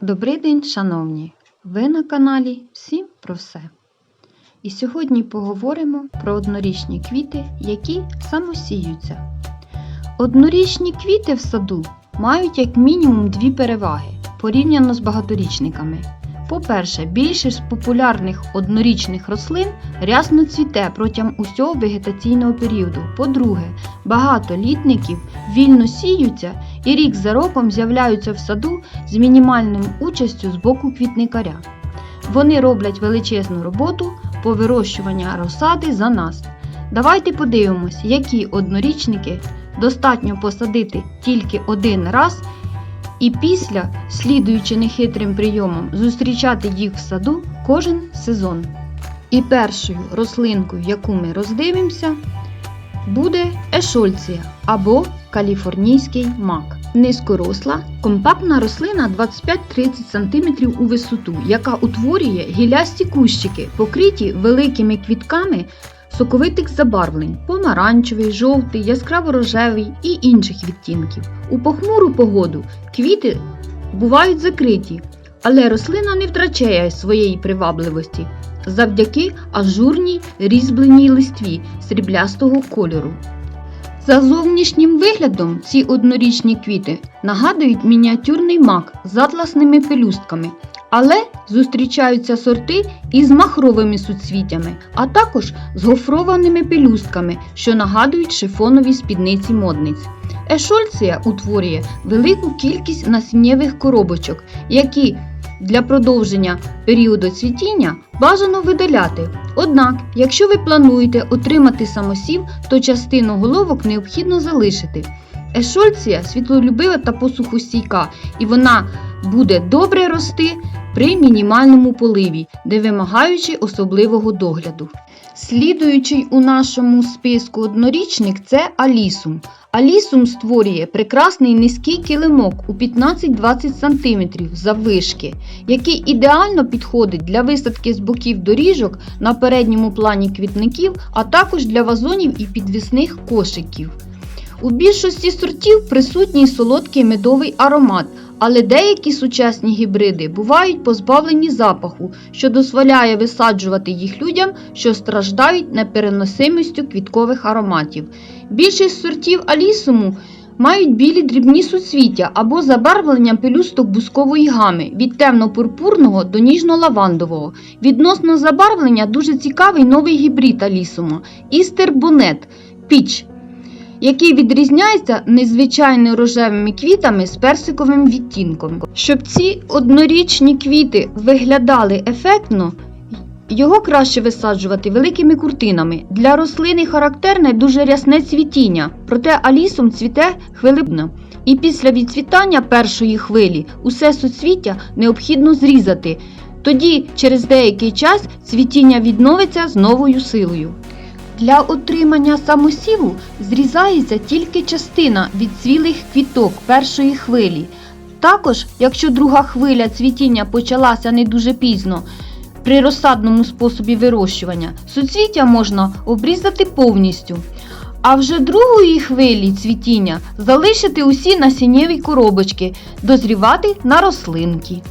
Добрий день, шановні! Ви на каналі Всім про все. І сьогодні поговоримо про однорічні квіти, які самосіються. Однорічні квіти в саду мають як мінімум дві переваги порівняно з багаторічниками. По-перше, більшість популярних однорічних рослин рясно цвіте протягом усього вегетаційного періоду. По-друге, багато літників вільно сіються і рік за роком з'являються в саду з мінімальною участю з боку квітникаря. Вони роблять величезну роботу по вирощуванню розсади за нас. Давайте подивимось, які однорічники достатньо посадити тільки один раз і після, слідуючи нехитрим прийомом, зустрічати їх в саду кожен сезон. І першою рослинкою, яку ми роздивимося, буде ешольція або каліфорнійський мак. Низькоросла, компактна рослина 25-30 см у висоту, яка утворює гілясті кущики, покриті великими квітками соковитих забарвлень помаранчевий, жовтий, яскраво-рожевий і інших відтінків. У похмуру погоду квіти бувають закриті, але рослина не втрачає своєї привабливості завдяки ажурній різьбленій листві сріблястого кольору. За зовнішнім виглядом ці однорічні квіти нагадують мініатюрний мак з атласними пелюстками, але зустрічаються сорти із махровими суцвіттями, а також з гофрованими пелюстками, що нагадують шифонові спідниці модниць. Ешольція утворює велику кількість насіннєвих коробочок, які для продовження періоду цвітіння бажано видаляти. Однак, якщо ви плануєте отримати самосів, то частину головок необхідно залишити. Ешольція світлолюбива та посухостійка, і вона буде добре рости при мінімальному поливі, не вимагаючи особливого догляду. Слідуючий у нашому списку однорічник це алісум. Алісум створює прекрасний низький килимок у 15-20 см заввишки, який ідеально підходить для висадки з боків доріжок на передньому плані квітників, а також для вазонів і підвісних кошиків. У більшості сортів присутній солодкий медовий аромат, але деякі сучасні гібриди бувають позбавлені запаху, що дозволяє висаджувати їх людям, що страждають непереносимістю квіткових ароматів. Більшість сортів алісуму мають білі дрібні суцвіття або забарвлення пелюсток бускової гами від темно-пурпурного до ніжно-лавандового. Відносно забарвлення дуже цікавий новий гібрид алісуму – істер бонет піч який відрізняється незвичайно рожевими квітами з персиковим відтінком. Щоб ці однорічні квіти виглядали ефектно, його краще висаджувати великими куртинами. Для рослини характерне дуже рясне цвітіння, проте алісом цвіте хвилебно. І після відцвітання першої хвилі усе суцвіття необхідно зрізати. Тоді через деякий час цвітіння відновиться з новою силою. Для отримання самосіву зрізається тільки частина від цвілих квіток першої хвилі. Також, якщо друга хвиля цвітіння почалася не дуже пізно, при розсадному способі вирощування, суцвіття можна обрізати повністю. А вже другої хвилі цвітіння залишити усі насіннєві коробочки, дозрівати на рослинки.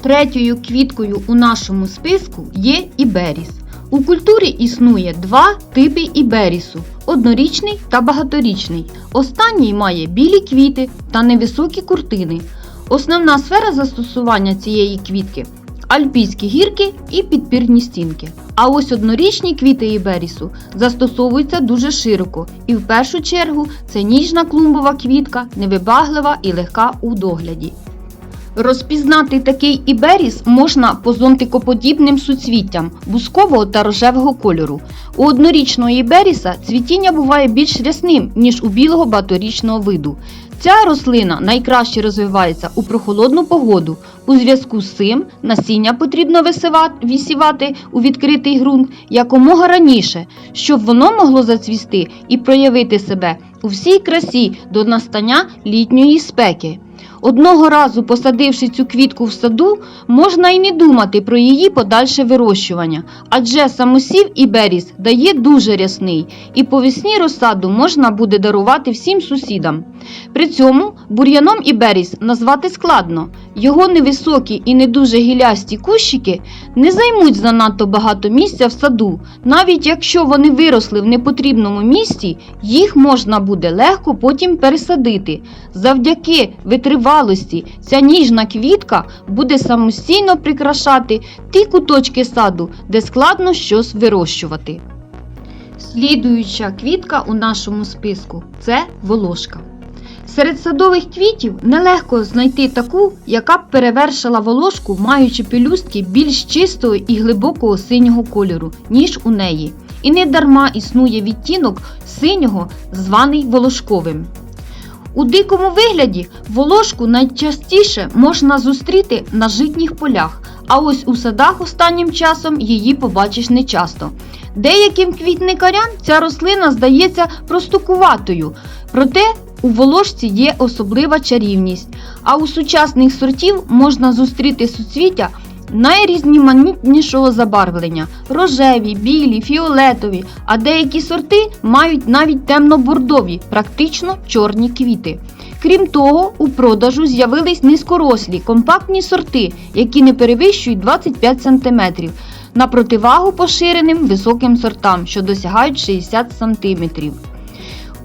Третьою квіткою у нашому списку є іберіс. У культурі існує два типи іберісу однорічний та багаторічний. Останній має білі квіти та невисокі куртини. Основна сфера застосування цієї квітки альпійські гірки і підпірні стінки. А ось однорічні квіти іберісу застосовуються дуже широко, і в першу чергу це ніжна клумбова квітка, невибаглива і легка у догляді. Розпізнати такий іберіс можна по зонтикоподібним суцвіттям бускового та рожевого кольору. У однорічного іберіса цвітіння буває більш рясним, ніж у білого багаторічного виду. Ця рослина найкраще розвивається у прохолодну погоду. У зв'язку з цим насіння потрібно висівати у відкритий ґрунт якомога раніше, щоб воно могло зацвісти і проявити себе у всій красі до настання літньої спеки. Одного разу посадивши цю квітку в саду, можна і не думати про її подальше вирощування, адже самосів і беріз дає дуже рясний, і по весні розсаду можна буде дарувати всім сусідам. При цьому бур'яном і беріз назвати складно. Його невисокі і не дуже гілясті кущики не займуть занадто багато місця в саду. Навіть якщо вони виросли в непотрібному місці, їх можна буде легко потім пересадити. Завдяки витривалості ця ніжна квітка буде самостійно прикрашати ті куточки саду, де складно щось вирощувати. Слідуюча квітка у нашому списку це волошка. Серед садових квітів нелегко знайти таку, яка б перевершила волошку, маючи пелюстки більш чистого і глибокого синього кольору, ніж у неї. І не дарма існує відтінок синього, званий волошковим. У дикому вигляді волошку найчастіше можна зустріти на житніх полях, а ось у садах останнім часом її побачиш нечасто. Деяким квітникарям ця рослина здається простукуватою, проте у волошці є особлива чарівність, а у сучасних сортів можна зустріти суцвіття найрізноманітнішого забарвлення рожеві, білі, фіолетові, а деякі сорти мають навіть темно-бордові, практично чорні квіти. Крім того, у продажу з'явились низькорослі, компактні сорти, які не перевищують 25 см, на противагу поширеним високим сортам, що досягають 60 см.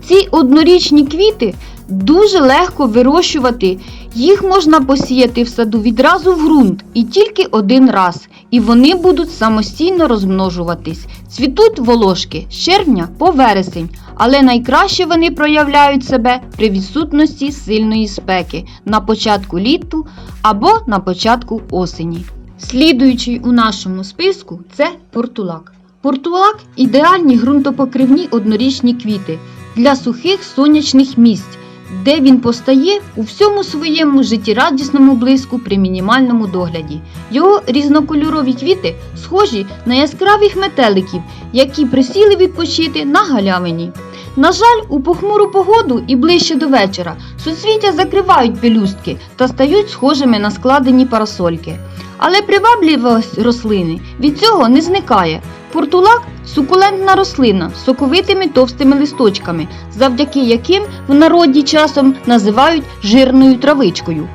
Ці однорічні квіти дуже легко вирощувати. Їх можна посіяти в саду відразу в ґрунт і тільки один раз, і вони будуть самостійно розмножуватись. Цвітуть волошки з червня по вересень, але найкраще вони проявляють себе при відсутності сильної спеки на початку літу або на початку осені. Слідуючий у нашому списку це портулак. Портулак ідеальні ґрунтопокривні однорічні квіти для сухих сонячних місць, де він постає у всьому своєму життєрадісному блиску при мінімальному догляді. Його різнокольорові квіти схожі на яскравих метеликів, які присіли відпочити на галявині. На жаль, у похмуру погоду і ближче до вечора суцвіття закривають пелюстки та стають схожими на складені парасольки. Але привабливість рослини від цього не зникає. Портулак сукулентна рослина з соковитими товстими листочками, завдяки яким в народі часом називають жирною травичкою.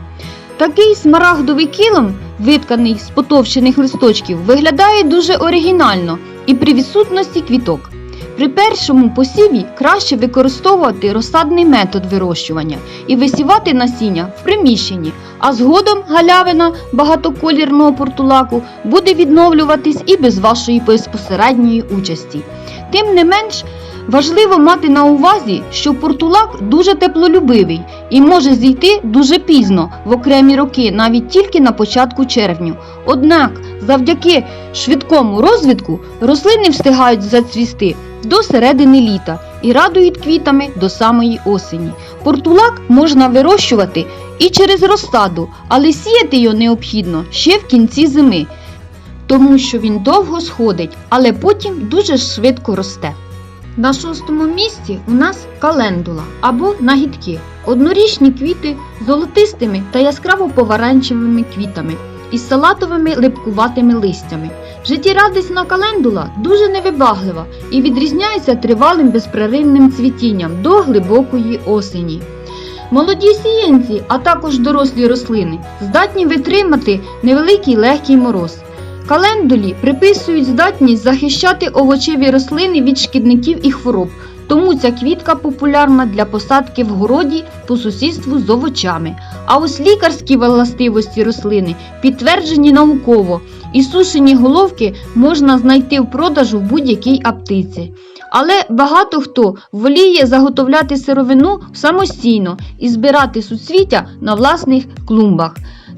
Такий смарагдовий кілом, витканий з потовщених листочків, виглядає дуже оригінально і при відсутності квіток. При першому посіві краще використовувати розсадний метод вирощування і висівати насіння в приміщенні, а згодом галявина багатоколірного портулаку буде відновлюватись і без вашої безпосередньої участі. Тим не менш, важливо мати на увазі, що портулак дуже теплолюбивий і може зійти дуже пізно в окремі роки, навіть тільки на початку червня. Однак, завдяки швидкому розвитку рослини встигають зацвісти до середини літа і радують квітами до самої осені. Портулак можна вирощувати і через розсаду, але сіяти його необхідно ще в кінці зими, тому що він довго сходить, але потім дуже швидко росте. На шостому місці у нас календула або нагідки. Однорічні квіти з золотистими та яскраво поваранчевими квітами із салатовими липкуватими листями. Життєрадісна календула дуже невибаглива і відрізняється тривалим безперервним цвітінням до глибокої осені. Молоді сіянці, а також дорослі рослини, здатні витримати невеликий легкий мороз. Календулі приписують здатність захищати овочеві рослини від шкідників і хвороб, тому ця квітка популярна для посадки в городі по сусідству з овочами. А ось лікарські властивості рослини підтверджені науково, і сушені головки можна знайти в продажу в будь-якій аптеці. Але багато хто воліє заготовляти сировину самостійно і збирати суцвіття на власних клумбах.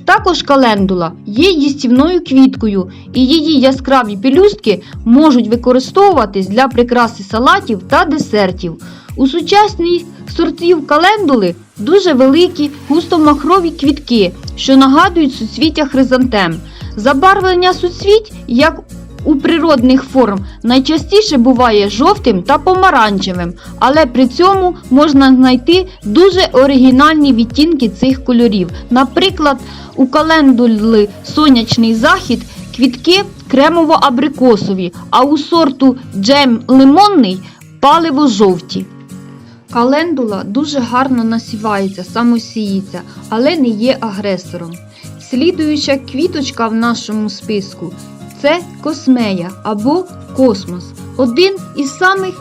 Також календула є їстівною квіткою, і її яскраві пелюстки можуть використовуватись для прикраси салатів та десертів. У сучасній сортів календули дуже великі густомахрові квітки, що нагадують суцвіття хризантем. Забарвлення суцвіть, як у природних форм найчастіше буває жовтим та помаранчевим, але при цьому можна знайти дуже оригінальні відтінки цих кольорів. Наприклад, у календули сонячний захід квітки кремово-абрикосові, а у сорту джем лимонний паливо-жовті. Календула дуже гарно насівається, самосіється, але не є агресором. Слідуюча квіточка в нашому списку це космея або космос. Один із самих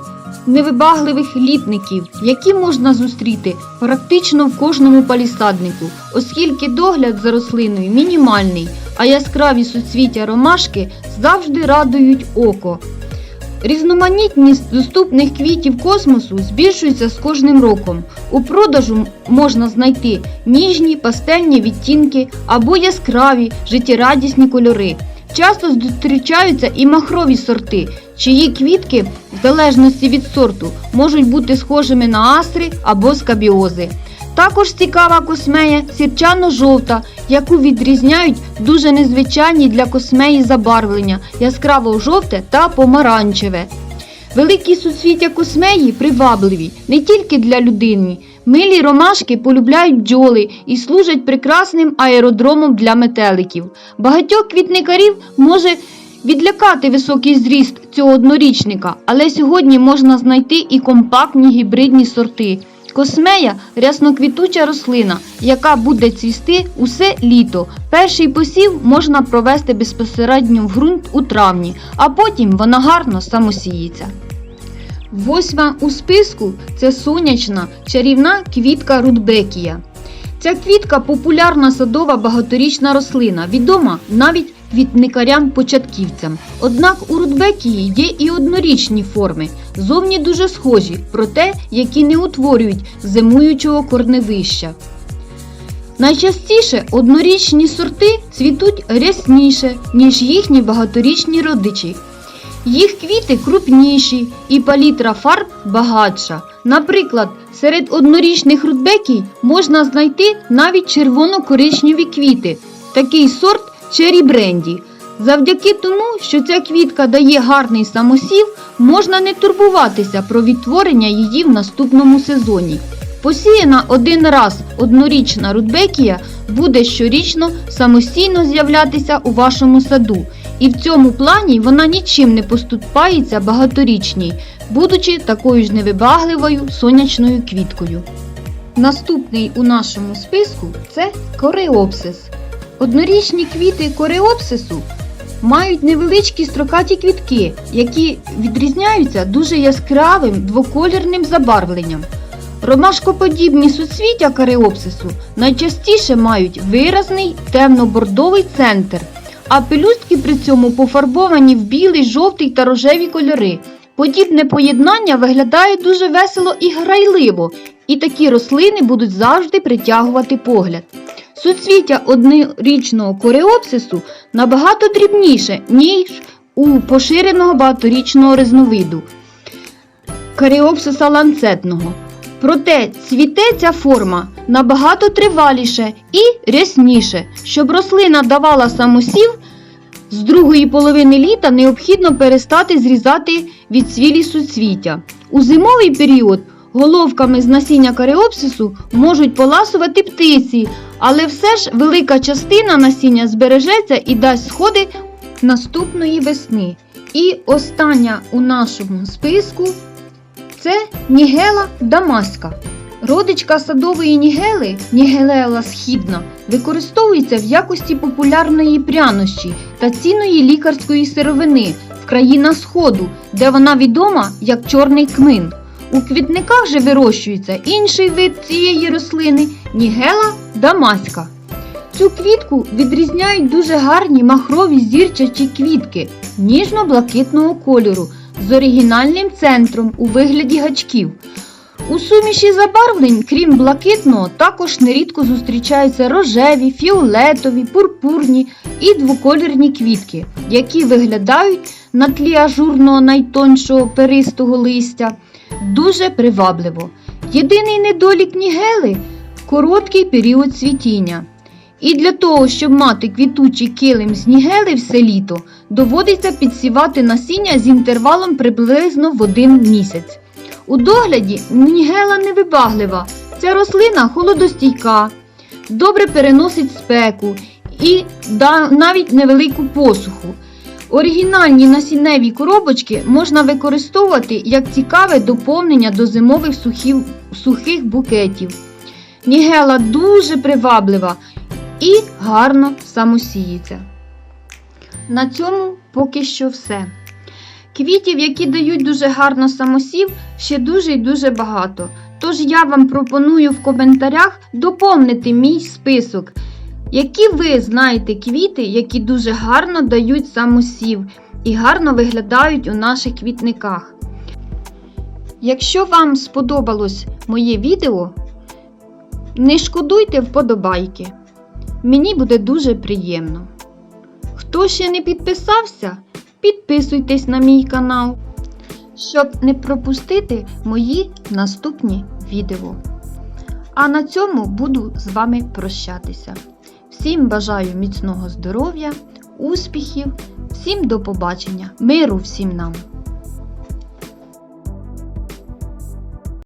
невибагливих літників, які можна зустріти практично в кожному палісаднику, оскільки догляд за рослиною мінімальний, а яскраві суцвіття ромашки завжди радують око. Різноманітність доступних квітів космосу збільшується з кожним роком. У продажу можна знайти ніжні пастельні відтінки або яскраві життєрадісні кольори. Часто зустрічаються і махрові сорти, чиї квітки, в залежності від сорту, можуть бути схожими на астри або скабіози. Також цікава космея сірчано-жовта, яку відрізняють дуже незвичайні для космеї забарвлення яскраво-жовте та помаранчеве. Великі суцвіття космеї привабливі не тільки для людини. Милі ромашки полюбляють бджоли і служать прекрасним аеродромом для метеликів. Багатьох квітникарів може відлякати високий зріст цього однорічника, але сьогодні можна знайти і компактні гібридні сорти. Космея рясноквітуча рослина, яка буде цвісти усе літо. Перший посів можна провести безпосередньо в ґрунт у травні, а потім вона гарно самосіється. Восьма у списку це сонячна чарівна квітка рудбекія. Ця квітка популярна садова багаторічна рослина, відома навіть квітникарям-початківцям. Однак у рудбекії є і однорічні форми, зовні дуже схожі, проте які не утворюють зимуючого корневища. Найчастіше однорічні сорти цвітуть рясніше, ніж їхні багаторічні родичі. Їх квіти крупніші і палітра фарб багатша. Наприклад, серед однорічних рудбекій можна знайти навіть червоно-коричневі квіти. Такий сорт Черрі Бренді. Завдяки тому, що ця квітка дає гарний самосів, можна не турбуватися про відтворення її в наступному сезоні. Посіяна один раз однорічна рудбекія буде щорічно самостійно з'являтися у вашому саду, і в цьому плані вона нічим не поступається багаторічній, будучи такою ж невибагливою сонячною квіткою. Наступний у нашому списку це кореопсис. Однорічні квіти кореопсису мають невеличкі строкаті квітки, які відрізняються дуже яскравим двоколірним забарвленням. Ромашкоподібні суцвіття кареопсису найчастіше мають виразний темно-бордовий центр, а пелюстки при цьому пофарбовані в білий, жовтий та рожеві кольори. Подібне поєднання виглядає дуже весело і грайливо, і такі рослини будуть завжди притягувати погляд. Суцвіття однорічного кореопсису набагато дрібніше, ніж у поширеного багаторічного різновиду каріопсиса ланцетного. Проте цвіте ця форма набагато триваліше і рясніше. Щоб рослина давала самосів, з другої половини літа необхідно перестати зрізати відсвілі суцвіття. У зимовий період головками з насіння каріопсису можуть поласувати птиці, але все ж велика частина насіння збережеться і дасть сходи наступної весни. І остання у нашому списку це Нігела дамаська. Родичка садової нігели, нігелела східна, використовується в якості популярної прянощі та цінної лікарської сировини в країнах Сходу, де вона відома як чорний кмин. У квітниках же вирощується інший вид цієї рослини нігела дамаська. Цю квітку відрізняють дуже гарні махрові зірчачі квітки ніжно-блакитного кольору з оригінальним центром у вигляді гачків. У суміші забарвлень, крім блакитного, також нерідко зустрічаються рожеві, фіолетові, пурпурні і двоколірні квітки, які виглядають на тлі ажурного найтоншого перистого листя дуже привабливо. Єдиний недолік нігели короткий період цвітіння. І для того, щоб мати квітучий килим з нігели все літо, доводиться підсівати насіння з інтервалом приблизно в один місяць. У догляді нігела невибаглива. Ця рослина холодостійка, добре переносить спеку і навіть невелику посуху. Оригінальні насінневі коробочки можна використовувати як цікаве доповнення до зимових сухів, сухих букетів. Нігела дуже приваблива і гарно самосіється. На цьому поки що все. Квітів, які дають дуже гарно самосів, ще дуже і дуже багато. Тож я вам пропоную в коментарях доповнити мій список, які ви знаєте квіти, які дуже гарно дають самосів і гарно виглядають у наших квітниках. Якщо вам сподобалось моє відео, не шкодуйте вподобайки. Мені буде дуже приємно. Хто ще не підписався, підписуйтесь на мій канал, щоб не пропустити мої наступні відео. А на цьому буду з вами прощатися. Всім бажаю міцного здоров'я, успіхів, всім до побачення, миру всім нам!